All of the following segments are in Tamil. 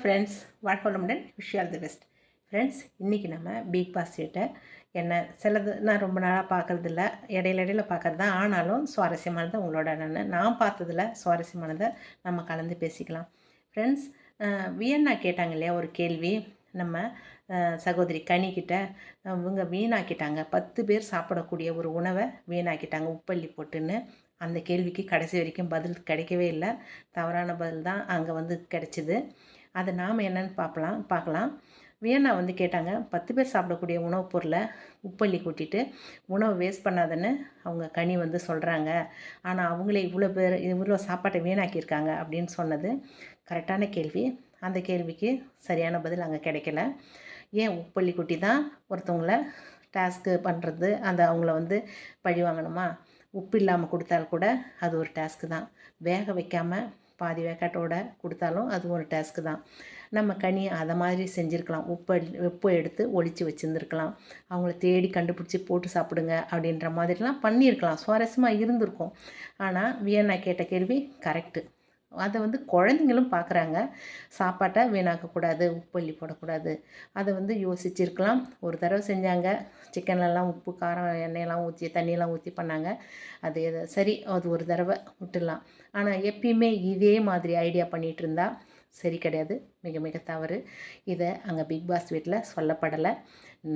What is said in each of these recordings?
Friends வணக்கமுடன் wish all the best. Friends இன்றைக்கி நம்ம பிக் பாஸ் என்ன சிலது நான் ரொம்ப நாளாக பார்க்குறதில்ல இடையில இடையில பார்க்குறது தான் ஆனாலும் சுவாரஸ்யமானது உங்களோட நான் நான் பார்த்ததில் சுவாரஸ்யமானதை நம்ம கலந்து பேசிக்கலாம். ஃப்ரெண்ட்ஸ் வியன்னா கேட்டாங்க இல்லையா ஒரு கேள்வி? நம்ம சகோதரி கனிக்கிட்ட இவங்க வீணாக்கிட்டாங்க பத்து பேர் சாப்பிடக்கூடிய ஒரு உணவை வீணாக்கிட்டாங்க உப்பள்ளி போட்டுன்னு. அந்த கேள்விக்கு கடைசி வரைக்கும் பதில் கிடைக்கவே இல்லை. தவறான பதில் தான் அங்கே வந்து கிடைச்சிது. அதை நாம் என்னன்னு பார்க்கலாம் பார்க்கலாம். வியன்னா வந்து கேட்டாங்க பத்து பேர் சாப்பிடக்கூடிய உணவுப் பொருளை உப்பள்ளி கூட்டிட்டு உணவு வேஸ்ட் பண்ணாதன்னு அவங்க கனி வந்து சொல்கிறாங்க ஆனால் அவங்களே இவ்வளோ பேர் இவ்வளோ சாப்பாட்டை வீணாக்கியிருக்காங்க அப்படின்னு சொன்னது. கரெக்டான கேள்வி. அந்த கேள்விக்கு சரியான பதில் அங்கே கிடைக்கல. ஏன் உப்பள்ளி குட்டி தான் ஒருத்தவங்கள டாஸ்க்கு பண்ணுறது அந்த அவங்கள வந்து பழி வாங்கணுமா? உப்பு இல்லாமல் கொடுத்தால் கூட அது ஒரு டாஸ்க்கு தான். வேக வைக்காமல் பாதி வேக்காட்டோட கொடுத்தாலும் அது ஒரு டாஸ்க்கு தான். நம்ம கனி அதை மாதிரி செஞ்சுருக்கலாம். உப்பு உப்பு எடுத்து ஒழித்து வச்சுருந்துருக்கலாம். அவங்கள தேடி கண்டுபிடிச்சி போட்டு சாப்பிடுங்க அப்படின்ற மாதிரிலாம் பண்ணியிருக்கலாம் சுவாரஸ்யமாக இருந்திருக்கும். ஆனால் வியன்னா கேட்ட கேள்வி கரெக்டு அதை வந்து குழந்தைங்களும் பார்க்குறாங்க சாப்பாட்டை வீணாக்கக்கூடாது உப்பள்ளி போடக்கூடாது. அதை வந்து யோசிச்சிருக்கலாம். ஒரு தடவை செஞ்சாங்க. சிக்கன்லலாம் உப்பு காரம் எண்ணெயெல்லாம் ஊற்றி தண்ணியெல்லாம் ஊற்றி பண்ணாங்க. அது எதை சரி அது ஒரு தடவை விட்டுடலாம். ஆனால் எப்பயுமே இதே மாதிரி ஐடியா பண்ணிகிட்டு இருந்தா சரி கிடையாது. மிக மிக தவறு. இதை அங்கே பிக் பாஸ் வீட்டில் சொல்லப்படலை.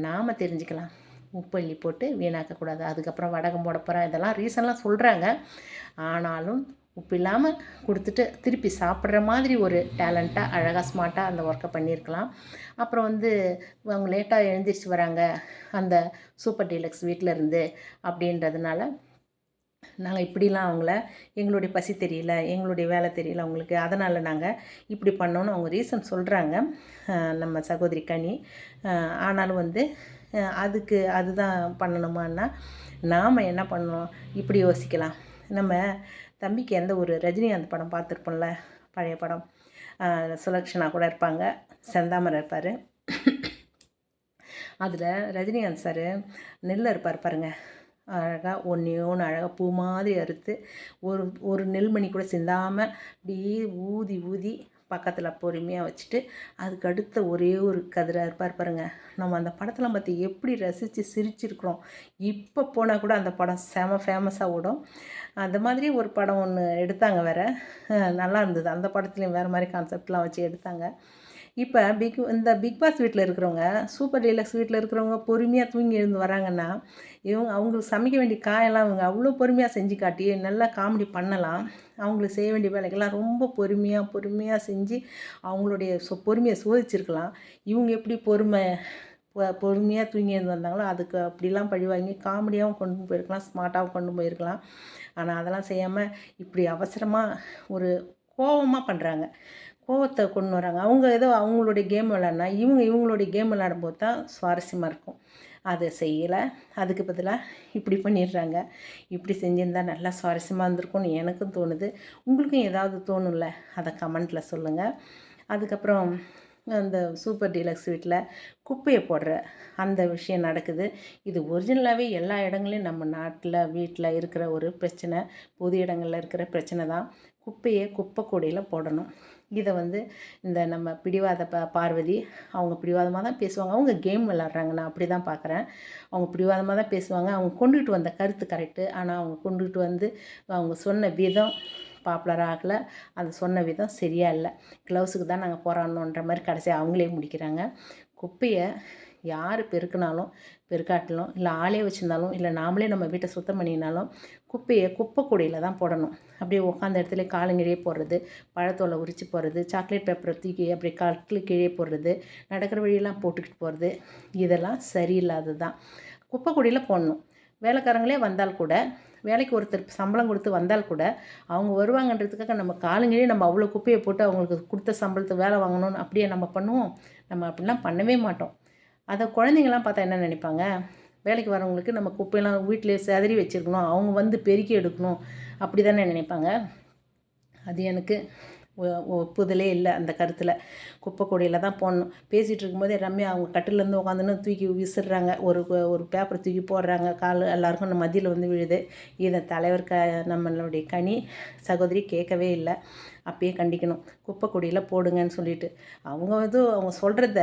நாம் தெரிஞ்சுக்கலாம். உப்பள்ளி போட்டு வீணாக்கக்கூடாது. அதுக்கப்புறம் வடகம் போட போகிறேன் இதெல்லாம் ரீசன்லாம் சொல்கிறாங்க ஆனாலும் உப்பு இல்லாமல் கொடுத்துட்டு திருப்பி சாப்பிட்ற மாதிரி ஒரு டேலண்ட்டாக அழகாக ஸ்மார்ட்டாக அந்த ஒர்க்கை பண்ணியிருக்கலாம். அப்புறம் வந்து அவங்க லேட்டாக எழுந்திரிச்சு வராங்க. அந்த சூப்பர் டீலக்ஸ் வீட்டில் இருந்து அப்படின்றதுனால நாங்கள் இப்படிலாம் அவங்கள எங்களுடைய பசி தெரியல எங்களுடைய வேலை தெரியல அவங்களுக்கு அதனால் நாங்கள் இப்படி பண்ணோன்னு அவங்க ரீசன் சொல்கிறாங்க நம்ம சகோதரி கனி. ஆனாலும் வந்து அதுக்கு அதுதான் பண்ணணுமான்னா நாம் என்ன பண்ணணும்? இப்படி யோசிக்கலாம். நம்ம தம்பிக்கு எந்த ஒரு ரஜினிகாந்த் படம் பார்த்துருப்போம்ல பழைய படம். சுலக்ஷனா கூட இருப்பாங்க. செந்தாமரை இருப்பார். அதில் ரஜினிகாந்த் சார் நெல் இருப்பார் பாருங்கள் அழகாக ஒன்றே ஒன்று அழகாக பூ மாதிரி அறுத்து ஒரு ஒரு நெல்மணி கூட சிந்தாமல் அப்படியே ஊதி ஊதி பக்கத்தில் பொறுமையாக வச்சுட்டு அதுக்கு அடுத்த ஒரே ஒரு கதிராக இருப்பார் பாருங்கள் நம்ம அந்த படத்தில் பார்த்து எப்படி ரசித்து சிரிச்சிருக்கிறோம். இப்போ போனால் கூட அந்த படம் செம ஃபேமஸாக ஓடும். அந்த மாதிரி ஒரு படம் ஒன்று எடுத்தாங்க வேறு. நல்லா இருந்தது. அந்த படத்துலேயும் வேறு மாதிரி கான்செப்ட்லாம் வச்சு எடுத்தாங்க. இப்போ பிக் இந்த பிக் பாஸ் வீட்டில் இருக்கிறவங்க சூப்பர் டீலக்ஸ் வீட்டில் இருக்கிறவங்க பொறுமையாக தூங்கி எழுந்து வராங்கன்னா இவங்க அவங்களுக்கு சமைக்க வேண்டிய காயெல்லாம் அவங்க அவ்வளோ பொறுமையாக செஞ்சு காட்டி நல்லா காமெடி பண்ணலாம். அவங்களுக்கு செய்ய வேண்டிய வேலைகள்லாம் ரொம்ப பொறுமையாக பொறுமையாக செஞ்சு அவங்களுடைய சொ பொறுமையை சோதிச்சிருக்கலாம். இவங்க எப்படி பொறுமை பொறுமையாக தூங்கி எழுந்து வந்தாங்களோ அதுக்கு அப்படிலாம் பழி வாங்கி காமெடியாகவும் கொண்டு போயிருக்கலாம் ஸ்மார்ட்டாகவும் கொண்டு போயிருக்கலாம். ஆனால் அதெல்லாம் செய்யாமல் இப்படி அவசரமாக ஒரு கோவமாக பண்ணுறாங்க கோவத்தை கொண்டு வராங்க. அவங்க ஏதோ அவங்களுடைய கேம் விளாட்னா இவங்க இவங்களுடைய கேம் விளாடும்போது தான் சுவாரஸ்யமாக இருக்கும். அதை செய்யலை. அதுக்கு பதிலாக இப்படி பண்ணிடுறாங்க. இப்படி செஞ்சிருந்தா நல்லா சுவாரஸ்யமாக இருந்திருக்கும்னு எனக்கும் தோணுது. உங்களுக்கும் ஏதாவது தோணும்ல அதை கமெண்ட்டில் சொல்லுங்கள் அதுக்கப்புறம் அந்த சூப்பர் டீலக்ஸ் வீட்டில் குப்பையை போடுற அந்த விஷயம் நடக்குது. இது ஒரிஜினலாகவே எல்லா இடங்களையும் நம்ம நாட்டில் வீட்டில் இருக்கிற ஒரு பிரச்சனை பொது இடங்களில் இருக்கிற பிரச்சனை தான். குப்பையை குப்பை கூடையில் போடணும். இதை வந்து இந்த நம்ம பிடிவாத ப பார்வதி அவங்க பிடிவாதமாக தான் பேசுவாங்க. அவங்க கேம் விளாட்றாங்க. நான் அப்படி தான் பார்க்குறேன் அவங்க பிடிவாதமாக தான் பேசுவாங்க. அவங்க கொண்டுகிட்டு வந்த கருத்து கரெக்டு ஆனால் அவங்க கொண்டுகிட்டு வந்து அவங்க சொன்ன விதம் பாப்புலர் ஆகலை. அது சொன்ன விதம் சரியாக இல்லை. க்ளவுஸுக்கு தான் நாங்கள் போராடணுன்ற மாதிரி கடைசியாக அவங்களே முடிக்கிறாங்க. குப்பையை யார் பெருக்கினாலும் பெருக்காட்டிலும் இல்லை ஆளே வச்சுருந்தாலும் இல்லை நாமளே நம்ம வீட்டை சுத்தம் பண்ணினாலும் குப்பையை குப்பை கூடையில் தான் போடணும். அப்படியே உட்காந்த இடத்துல காலுங்கிழே போடுறது பழத்தோலை உரிச்சு போடுறது சாக்லேட் பேப்பரை தூக்கி அப்படியே கட்டில் கீழே போடுறது நடக்கிற வழியெல்லாம் போட்டுக்கிட்டு போகிறது இதெல்லாம் சரியில்லாதது தான் குப்பை கூடையில் போடணும். வேலைக்காரங்களே வந்தால் கூட வேலைக்கு ஒருத்தர் சம்பளம் கொடுத்து வந்தால் கூட அவங்க வருவாங்கன்றதுக்காக நம்ம காலுங்களே நம்ம அவ்வளோ குப்பையை போட்டு அவங்களுக்கு கொடுத்த சம்பளத்தை வேலை வாங்கணும்னு அப்படியே நம்ம பண்ணுவோம். நம்ம அப்படிலாம் பண்ணவே மாட்டோம். அதை குழந்தைங்களாம் பார்த்தா என்ன நினைப்பாங்க? வேலைக்கு வரவங்களுக்கு நம்ம குப்பையெல்லாம் வீட்டிலே சிதறி வச்சுருக்கணும். அவங்க வந்து பெருக்கி எடுக்கணும். அப்படி தானே நினைப்பாங்க? அது எனக்கு ஒ- ஒப்புதலே இல்லை அந்த கருத்தில். குப்பை கொடியில் தான் போடணும். பேசிகிட்டு இருக்கும்போதே ரம்யா அவங்க கட்டிலேருந்து உட்காந்துன்னு தூக்கி விசிடுறாங்க ஒரு ஒரு பேப்பரை தூக்கி போடுறாங்க. கால் எல்லாருக்கும் நம்ம மதியில் வந்து விழுது. இதை தலைவர் க நம்மளுடைய கனி சகோதரி கேட்கவே இல்லை. அப்பயே கண்டிக்கணும். குப்பை கொடியில் போடுங்கன்னு சொல்லிட்டு. அவங்க வந்து அவங்க சொல்கிறத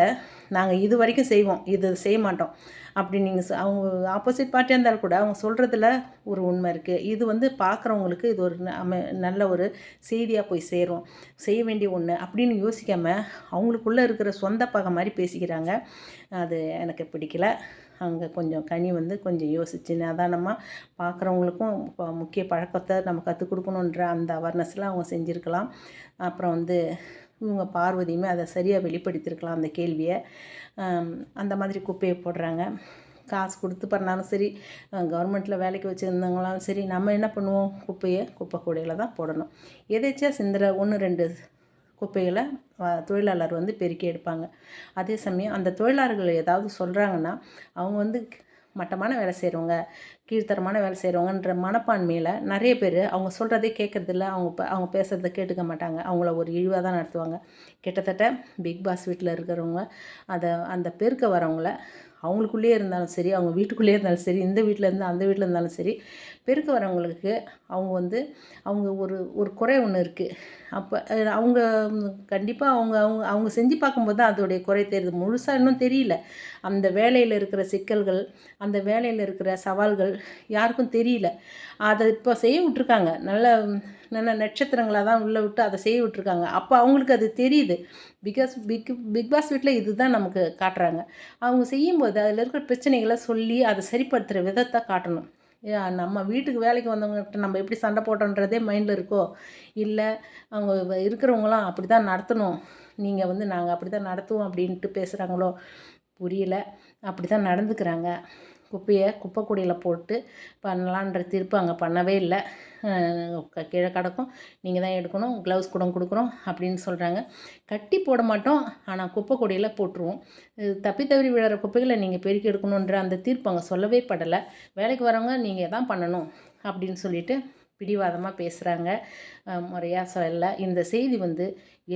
நாங்கள் இது வரைக்கும் செய்வோம். இது செய்ய மாட்டோம். அப்படி நீங்கள் அவங்க ஆப்போசிட் பார்ட்டியாக இருந்தாலும் கூட அவங்க சொல்கிறதுல ஒரு உண்மை இருக்குது இது வந்து பார்க்குறவங்களுக்கு இது ஒரு நல்ல ஒரு செய்தியாக போய் சேரும். செய்ய வேண்டிய ஒன்று அப்படின்னு யோசிக்காமல் அவங்களுக்குள்ளே இருக்கிற சொந்த பகை மாதிரி பேசிக்கிறாங்க. அது எனக்கு பிடிக்கல. அங்கே கொஞ்சம் கனி வந்து கொஞ்சம் யோசிச்சு நிதானமாக பார்க்குறவங்களுக்கும் இப்போ முக்கிய பழக்கத்தை நம்ம கற்றுக் கொடுக்கணுன்ற அந்த அவேர்னஸ்லாம் அவங்க செஞ்சுருக்கலாம். அப்புறம் வந்து இவங்க பார்வதியுமே அதை சரியாக வெளிப்படுத்தியிருக்கலாம் அந்த கேள்வியை. அந்த மாதிரி குப்பையை போடுறாங்க. காசு கொடுத்து பண்ணாலும் சரி கவர்மெண்ட்டில் வேலைக்கு வச்சுருந்தவங்களாலும் சரி நம்ம என்ன பண்ணுவோம்? குப்பையை குப்பை கூடையில் தான் போடணும். எதேச்சியாக சிந்துற ஒன்று ரெண்டு குப்பைகளை தொழிலாளர் வந்து பெருக்கி எடுப்பாங்க. அதே சமயம் அந்த தொழிலாளர்கள் ஏதாவது சொல்கிறாங்கன்னா அவங்க வந்து மட்டமான வேலை செய்கிறவங்க கீழ்த்தரமான வேலை செய்கிறவங்கன்ற மனப்பான்மையில் நிறைய பேர் அவங்க சொல்கிறதே கேட்குறதில்ல அவங்க அவங்க பேசுகிறத கேட்டுக்க மாட்டாங்க. அவங்கள ஒரு இழிவாக தான் நடத்துவாங்க. கிட்டத்தட்ட பிக் பாஸ் வீட்டில் இருக்கிறவங்க அதை அந்த பெருக்க வரவங்கள அவங்களுக்குள்ளேயே இருந்தாலும் சரி அவங்க வீட்டுக்குள்ளேயே இருந்தாலும் சரி இந்த வீட்டில் இருந்து அந்த வீட்டில் இருந்தாலும் சரி பெருக்க வரவங்களுக்கு அவங்க வந்து அவங்க ஒரு ஒரு குறை ஒன்று இருக்குது அப்போ அவங்க கண்டிப்பாக அவங்க அவங்க அவங்க செஞ்சு பார்க்கும்போது தான் அதோடைய குறை தெரியுது. முழுசாக இன்னும் தெரியல. அந்த வேலையில் இருக்கிற சிக்கல்கள் அந்த வேலையில் இருக்கிற சவால்கள் யாருக்கும் தெரியல. அதை இப்போ செய்ய விட்ருக்காங்க நல்ல நல்ல நட்சத்திரங்களாக தான் உள்ளே விட்டு அதை செய்ய விட்ருக்காங்க அப்போ அவங்களுக்கு அது தெரியுது. பிகாஸ் பிக் பிக் பாஸ் வீட்டில் இதுதான் நமக்கு காட்டுறாங்க. அவங்க செய்யும்போது அதில் இருக்கிற பிரச்சனைகளை சொல்லி அதை சரிப்படுத்துகிற விதத்தை காட்டணும். நம்ம வீட்டுக்கு வேலைக்கு வந்தவங்ககிட்ட நம்ம எப்படி சண்டை போட்டோன்றதே மைண்டில் இருக்கோ? இல்லை அவங்க இருக்கிறவங்களாம் அப்படி தான் நடத்தணும். நீங்கள் வந்து நாங்கள் அப்படி தான் நடத்துவோம் அப்படின்ட்டு பேசுகிறாங்களோ புரியல. அப்படி தான் நடந்துக்கிறாங்க. குப்பையை குப்பை போட்டு பண்ணலான்ற தீர்ப்பு அங்கே பண்ணவே இல்லை. கீழே கிடக்கும். நீங்கள் தான் எடுக்கணும். க்ளவுஸ் கூட கொடுக்குறோம் அப்படின்னு சொல்கிறாங்க கட்டி போட மாட்டோம். ஆனால் குப்பை கொடியில் போட்டுருவோம் தப்பி தவறி விழுற குப்பைகளை நீங்கள் பெருக்கி எடுக்கணுன்ற அந்த தீர்ப்பு அங்கே சொல்லவே படலை. வேலைக்கு வரவங்க நீங்கள் தான் பண்ணணும் அப்படின்னு சொல்லிட்டு பிடிவாதமாக பேசுகிறாங்க முறையாக சொல்லலை. இந்த செய்தி வந்து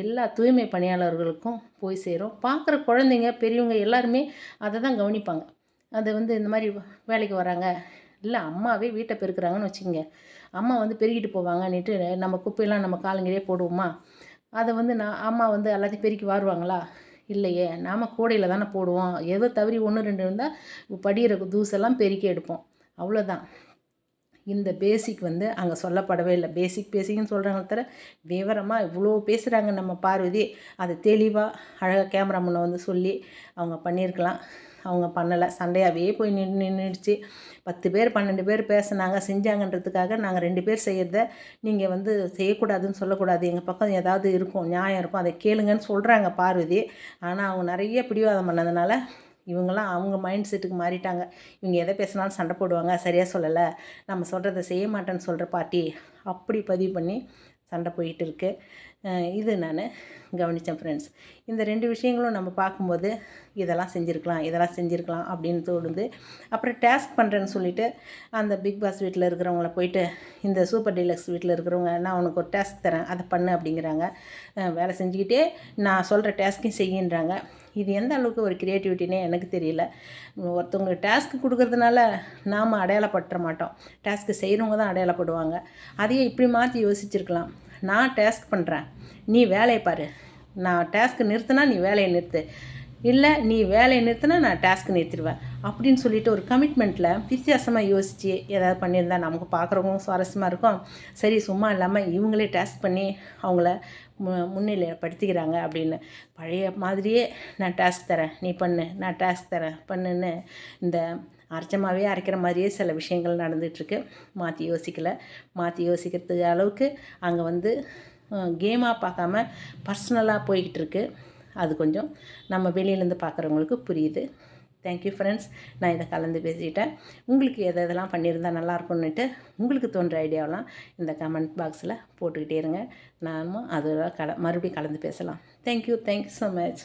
எல்லா தூய்மை பணியாளர்களுக்கும் போய் சேரும். பார்க்குற குழந்தைங்க பெரியவங்க எல்லாருமே அதை தான் கவனிப்பாங்க. அது வந்து இந்த மாதிரி வேலைக்கு வராங்க. இல்லை அம்மாவே வீட்டை பெருக்கிறாங்கன்னு வச்சுக்கோங்க. அம்மா வந்து பெருகிட்டு போவாங்கன்னுட்டு நம்ம குப்பையெல்லாம் நம்ம காலங்கிலே போடுவோமா? அதை வந்து நான் அம்மா வந்து எல்லாத்தையும் பெருக்கி வாருவாங்களா? இல்லையே நாம் கூடையில் தானே போடுவோம். ஏதோ தவறி ஒன்று ரெண்டு இருந்தால் படியிற தூசெல்லாம் பெருக்கி எடுப்போம். அவ்வளோதான் இந்த பேசிக் வந்து அங்கே சொல்லப்படவே இல்லை. பேசிக் பேசிக்னு சொல்கிறாங்க தவிர விவரமாக இவ்வளோ பேசுகிறாங்க நம்ம பார்வதி. அதை தெளிவாக அழகாக கேமரா முன்ன வந்து சொல்லி அவங்க பண்ணியிருக்கலாம். அவங்க பண்ணலை. சண்டையாகவே போய் நின்று நின்றுடுச்சு பத்து பேர் பன்னெண்டு பேர் பேசினாங்க. செஞ்சாங்கன்றதுக்காக நாங்கள் ரெண்டு பேர் செய்கிறத நீங்கள் வந்து செய்யக்கூடாதுன்னு சொல்லக்கூடாது. எங்கள் பக்கம் ஏதாவது இருக்கும் நியாயம் இருக்கும் அதை கேளுங்கன்னு சொல்கிறாங்க பார்வதி. ஆனால் அவங்க நிறைய பிடிவாதம் பண்ணதுனால இவங்களாம் அவங்க மைண்ட் செட்டுக்கு மாறிட்டாங்க. இவங்க எதை பேசினாலும் சண்டை போடுவாங்க. சரியாக சொல்லலை. நம்ம சொல்கிறத செய்ய மாட்டேன்னு சொல்கிற பாட்டி அப்படி பதிவு பண்ணி சண்டை போயிட்டு இருக்குது இது நான் கவனித்தேன் ஃப்ரெண்ட்ஸ் இந்த ரெண்டு விஷயங்களும் நம்ம பார்க்கும்போது இதெல்லாம் செஞ்சுருக்கலாம் இதெல்லாம் செஞ்சுருக்கலாம் அப்படின்னு தோணுது. அப்புறம் டேஸ்க் பண்ணுறேன்னு சொல்லிவிட்டு அந்த பிக் பாஸ் வீட்டில் இருக்கிறவங்கள போயிட்டு இந்த சூப்பர் டீலக்ஸ் வீட்டில் இருக்கிறவங்க நான் உனக்கு ஒரு டேஸ்க் தரேன் அதை பண்ணு அப்படிங்கிறாங்க. வேலை செஞ்சுக்கிட்டே நான் சொல்கிற டேஸ்க்கையும் செய்யின்றாங்க. இது எந்த அளவுக்கு ஒரு க்ரியேட்டிவிட்டினே எனக்கு தெரியல. ஒருத்தவங்க டாஸ்க் கொடுக்கறதுனால நாம் அடையாளப்பட்டுற மாட்டோம். டாஸ்க்கு செய்கிறவங்க தான் அடையாளப்படுவாங்க. அதையே இப்படி மாற்றி யோசிச்சிருக்கலாம். நான் டேஸ்க் பண்ணுறேன் நீ வேலையை பாரு. நான் டேஸ்க்கு நிறுத்தினா நீ வேலையை நிறுத்து. இல்லை நீ வேலையை நிறுத்தினா நான் டேஸ்க்கு நிறுத்திடுவேன். அப்படின்னு சொல்லிட்டு ஒரு கமிட்மெண்ட்டில் வித்தியாசமாக யோசித்து ஏதாவது பண்ணியிருந்தா நமக்கு பார்க்குறவங்களும் சுவாரஸ்யமாக இருக்கும். சரி சும்மா இல்லாமல் இவங்களே டேஸ்க் பண்ணி அவங்கள மு முன்னிலைப்படுத்திக்கிறாங்க அப்படின்னு. பழைய மாதிரியே நான் டாஸ்க் தரேன். நீ பண்ணு. நான் டாஸ்க் தரேன். பண்ணுன்னு இந்த அரைச்சமாகவே அரைக்கிற மாதிரியே சில விஷயங்கள் நடந்துகிட்ருக்கு மாற்றி யோசிக்கலை. மாற்றி யோசிக்கிறதுக்கு அளவுக்கு அங்கே வந்து கேமாக பார்க்காம பர்சனலாக போய்கிட்டு இருக்கு அது கொஞ்சம் நம்ம வெளியிலேருந்து பார்க்குறவங்களுக்கு புரியுது. தேங்க்யூ ஃப்ரெண்ட்ஸ் நான் இதை கலந்து பேசிட்டேன். உங்களுக்கு எதை எதெல்லாம் பண்ணியிருந்தால் நல்லாயிருக்கும்னுட்டு உங்களுக்கு தோன்ற ஐடியாவெலாம் இந்த கமெண்ட் பாக்ஸில் போட்டுக்கிட்டே இருங்க. நானும் அதெல்லாம் கல மறுபடியும் கலந்து பேசலாம். Thank you thank you so much